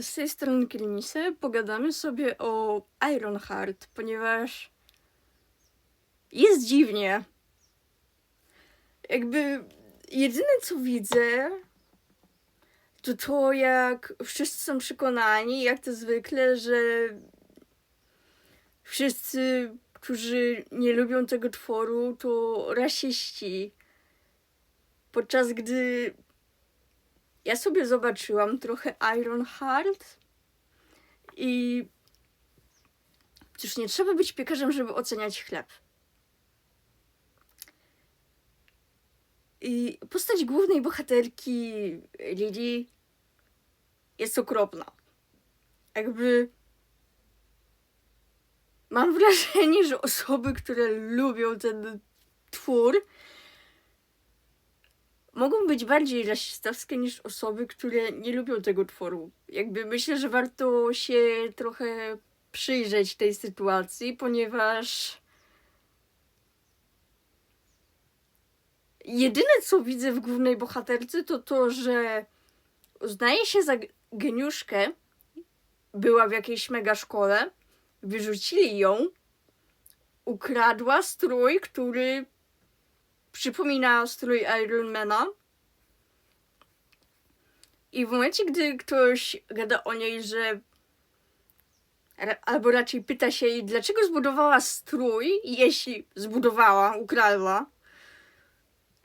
Z tej strony Kilmise pogadamy sobie o Ironheart, ponieważ jest dziwnie. Jakby jedyne co widzę, to to jak wszyscy są przekonani, jak to zwykle, że wszyscy, którzy nie lubią tego tworu, to rasiści. Podczas gdy ja sobie zobaczyłam trochę Ironheart i cóż, nie trzeba być piekarzem, żeby oceniać chleb. I postać głównej bohaterki Lily jest okropna. Jakby mam wrażenie, że osoby, które lubią ten twór, mogą być bardziej rasistowskie niż osoby, które nie lubią tego tworu. Jakby myślę, że warto się trochę przyjrzeć tej sytuacji, ponieważ jedyne co widzę w głównej bohaterce to to, że uznaje się za geniuszkę, była w jakiejś mega szkole, wyrzucili ją, ukradła strój, który przypomina strój Ironmana. I w momencie, gdy ktoś gada o niej, że albo raczej pyta się jej, dlaczego zbudowała strój, jeśli zbudowała, ukradła,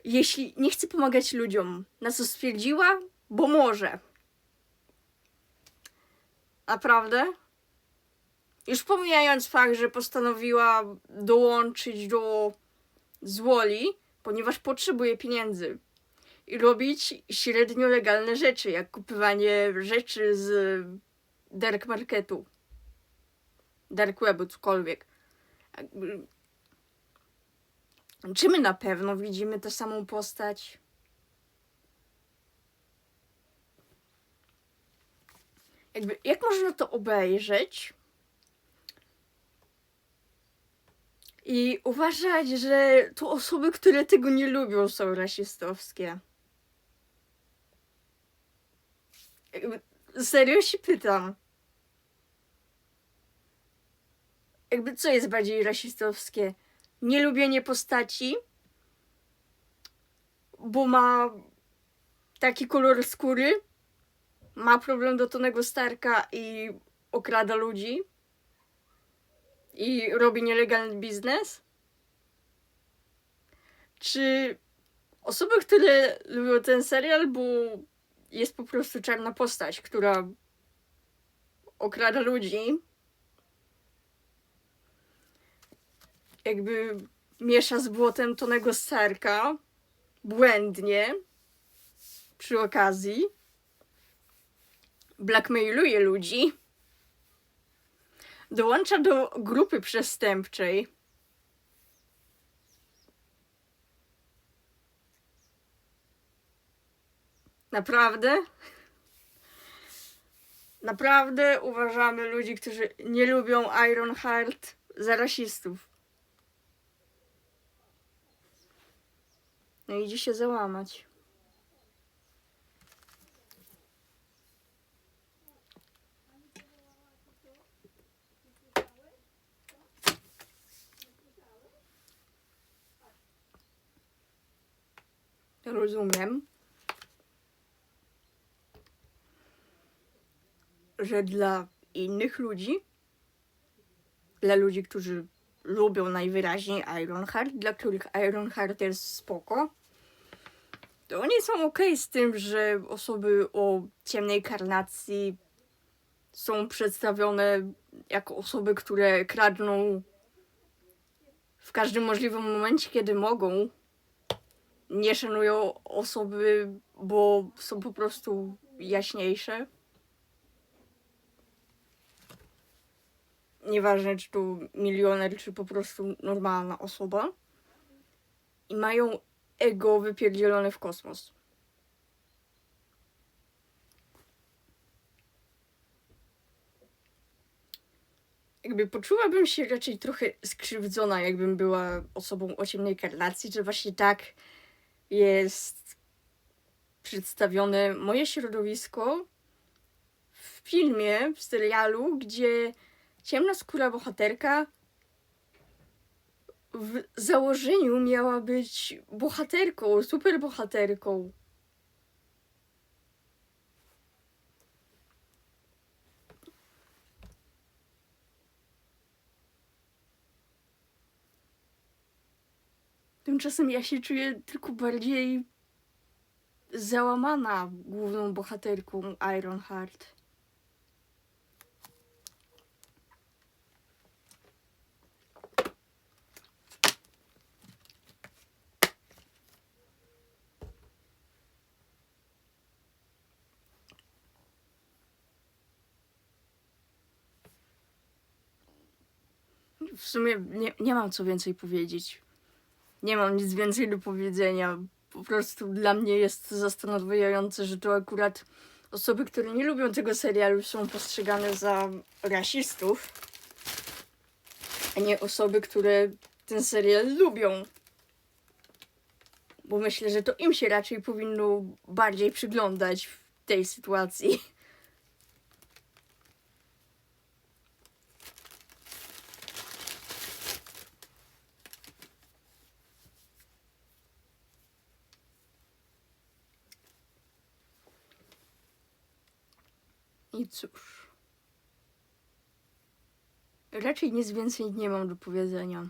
jeśli nie chce pomagać ludziom, na co stwierdziła, bo może. Naprawdę? Już pomijając fakt, że postanowiła dołączyć do Zwoli, ponieważ potrzebuje pieniędzy i robić średnio legalne rzeczy, jak kupywanie rzeczy z dark marketu, dark webu, cokolwiek. Czy my na pewno widzimy tę samą postać? Jakby, jak można to obejrzeć i uważać, że to osoby, które tego nie lubią, są rasistowskie? Jakby, serio się pytam. Jakby, co jest bardziej rasistowskie? Nielubienie postaci, bo ma taki kolor skóry, ma problem do Tonego Starka i okrada ludzi i robi nielegalny biznes? Czy osoby, które lubią ten serial, bo jest po prostu czarna postać, która okrada ludzi, jakby miesza z błotem Tonego Starka błędnie przy okazji, blackmailuje ludzi, dołącza do grupy przestępczej. Naprawdę? Naprawdę uważamy ludzi, którzy nie lubią Ironheart za rasistów. No idzie się załamać. Rozumiem, że dla innych ludzi, dla ludzi, którzy lubią najwyraźniej Ironheart, dla których Ironheart jest spoko, to oni są ok z tym, że osoby o ciemnej karnacji są przedstawione jako osoby, które kradną w każdym możliwym momencie, kiedy mogą. Nie szanują osoby, bo są po prostu jaśniejsze. Nieważne, czy to milioner, czy po prostu normalna osoba. I mają ego wypierdzielone w kosmos. Jakby poczułabym się raczej trochę skrzywdzona, jakbym była osobą o ciemnej karnacji, że właśnie tak jest przedstawione moje środowisko w filmie, w serialu, gdzie ciemnoskóra bohaterka w założeniu miała być bohaterką, super Tymczasem ja się czuję tylko bardziej załamana główną bohaterką Ironheart. W sumie nie, nie mam co więcej powiedzieć. Nie mam nic więcej do powiedzenia. Po prostu dla mnie jest zastanawiające, że to akurat osoby, które nie lubią tego serialu, są postrzegane za rasistów, a nie osoby, które ten serial lubią. Bo myślę, że to im się raczej powinno bardziej przyglądać w tej sytuacji. I cóż. Raczej nic więcej nie mam do powiedzenia.